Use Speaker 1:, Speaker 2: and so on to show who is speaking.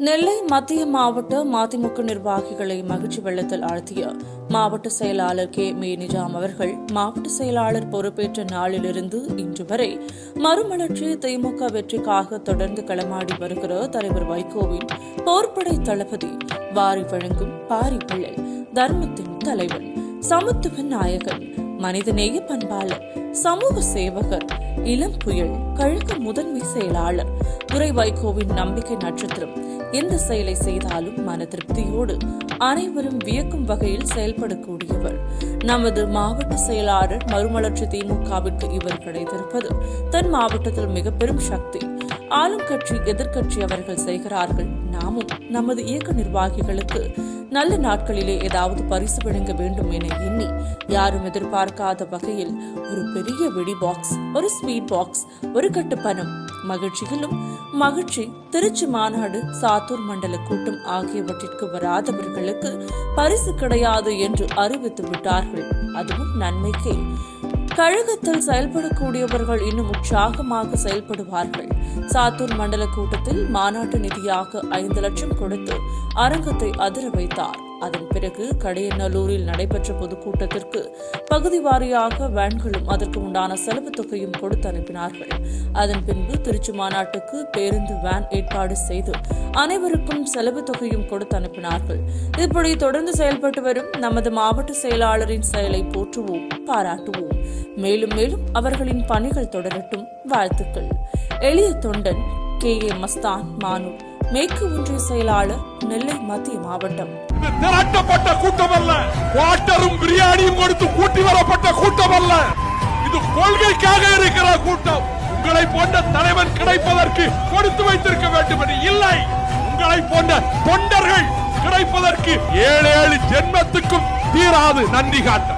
Speaker 1: நெல்லை மத்திய மாவட்ட மதிமுக நிர்வாகிகளை மகிழ்ச்சி வெள்ளத்தில் ஆழ்த்திய மாவட்ட செயலாளர் கே. மே. நிஜாம் அவர்கள் மாவட்ட செயலாளர் பொறுப்பேற்ற நாளிலிருந்து இன்று வரை மறுமலர்ச்சி திமுக வெற்றிக்காக தொடர்ந்து களமாடி வருகிற தலைவர் வைகோவின் போர்ப்படை தளபதி வாரி வழங்கும் பாரி பிள்ளை தர்மத்தின் தலைவன் சமத்துவ நாயகன் மனிதநேய பண்பாளர் சமூக சேவகர் இளம் புயல் கழக முதன்மை செயலாளர் துறை வைகோவின் நம்பிக்கை நட்சத்திரம். எந்த செயலை செய்தாலும் மன திருப்தியோடு அனைவரும் வியக்கும் வகையில் செயல்படக்கூடியவர். நமது மாவட்ட செயலாளர் மறுமலர்ச்சி திமுகவிற்கு இவர் கிடைத்திருப்பது தன் மாவட்டத்தில் மிக பெரும் சக்தி. ஆளும் கட்சி எதிர்கட்சி அவர்கள் செய்கிறார்கள். நாமும் நமது இயக்க நிர்வாகிகளுக்கு நல்ல நாட்களிலே ஏதாவது பரிசு வழங்க வேண்டும் என எண்ணி யாரும் எதிர்பார்க்காத வகையில் ஒரு பெரிய வெடி பாக்ஸ் ஒரு ஸ்வீட் பாக்ஸ் ஒரு கட்டு பணம் மகிழ்ச்சிகளும் மகிழ்ச்சி திருச்சி மாநாடு சாத்தூர் மண்டல கூட்டம் ஆகியவற்றிற்கு வராதவர்களுக்கு பரிசு கிடையாது என்று அறிவித்து விட்டார்கள். அதுவும் நன்மைக்கே. கழகத்தில் செயல்படக்கூடியவர்கள் இன்னும் உற்சாகமாக செயல்படுவார்கள். சாத்தூர் மண்டல கூட்டத்தில் மாநாட்டு நிதியாக ஐந்து லட்சம் கொடுத்து அரங்கத்தை அதிர வைத்தார். அதன் பிறகு கடையநல்லூரில் நடைபெற்ற பொதுக்கூட்டத்திற்கு பகுதி வாரியாக வேன்களும் அதற்கு உண்டான செலவு தொகையும் கொடுத்து அனுப்பினார்கள். அதன் பின்பு திருச்சி மாநாட்டுக்கு பேருந்து வேன் ஏற்பாடு செய்து அனைவருக்கும் செலவு தொகையும் கொடுத்து அனுப்பினார்கள். இப்படி தொடர்ந்து செயல்பட்டு வரும் நமது மாவட்ட செயலாளரின் செயலை போற்றுவோம் பாராட்டுவோம். மேலும் மேலும் அவர்களின் பணிகள் தொடரட்டும். வாழ்த்துக்கள். எளிய தொண்டன் கே ஏ மஸ்தான் மானு மேற்கு ஒன்றிய செயலாளர் நெல்லை மத்திய மாவட்டம்.
Speaker 2: இது திரட்டப்பட்ட கூட்டம் அல்ல வாட்டரும் பிரியாணியும் கொடுத்து கூட்டி வரப்பட்ட கூட்டம் அல்ல இது கொள்கைக்காக இருக்கிற கூட்டம். உங்களை போன்ற தலைவன் கிடைப்பதற்கு கொடுத்து வைத்திருக்க வேண்டும் என்று இல்லை. உங்களை போன்ற தொண்டர்கள் கிடைப்பதற்கு ஏழு ஏழு ஜென்மத்துக்கும் தீராது நன்றி காட்ட.